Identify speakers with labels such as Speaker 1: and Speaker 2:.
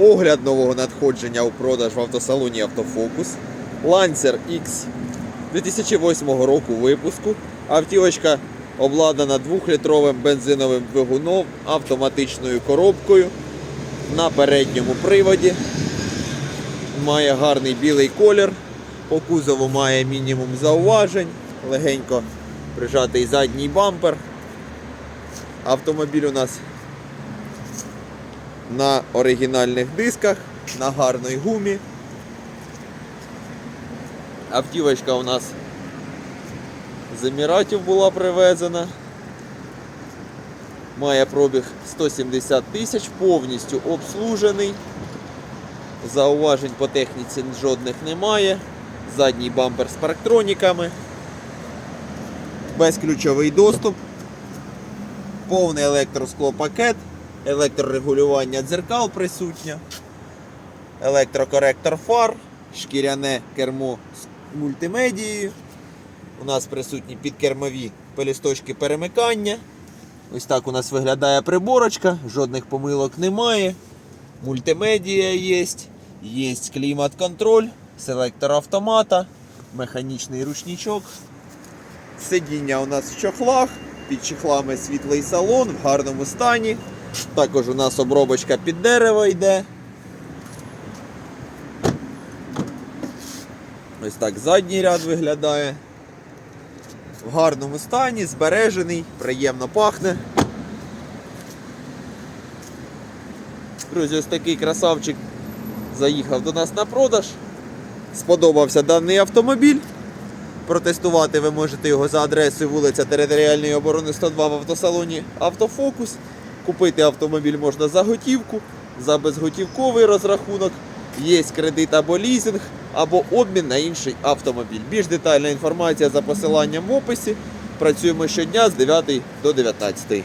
Speaker 1: Огляд нового надходження у продаж в автосалоні Автофокус. Lancer X 2008 року випуску. Автівочка обладнана 2-літровим бензиновим двигуном, автоматичною коробкою на передньому приводі. Має гарний білий колір. По кузову має мінімум зауважень. Легенько прижатий задній бампер. Автомобіль у нас на оригінальних дисках, на гарній гумі. Автівочка у нас з Еміратів була привезена. Має пробіг 170 тисяч, повністю обслужений. Зауважень по техніці жодних немає. Задній бампер з парктроніками. Безключовий доступ. Повний електросклопакет, електрорегулювання дзеркал присутнє, електрокоректор фар, шкіряне кермо з мультимедією. У нас присутні підкермові пелісточки перемикання. Ось так у нас виглядає приборочка, жодних помилок немає. Мультимедія є, є клімат-контроль, селектор автомата, механічний ручничок. Сидіння у нас в чохлах, під чехлами світлий салон в гарному стані. Також у нас обробочка під дерево йде. Ось так задній ряд виглядає. В гарному стані, збережений, приємно пахне. Друзі, ось такий красавчик заїхав до нас на продаж. Сподобався даний автомобіль. Протестувати ви можете його за адресою вулиця Територіальної оборони 102 в автосалоні Автофокус. Купити автомобіль можна за готівку, за безготівковий розрахунок. Є кредит або лізинг, або обмін на інший автомобіль. Більш детальна інформація за посиланням в описі. Працюємо щодня з 9 до 19.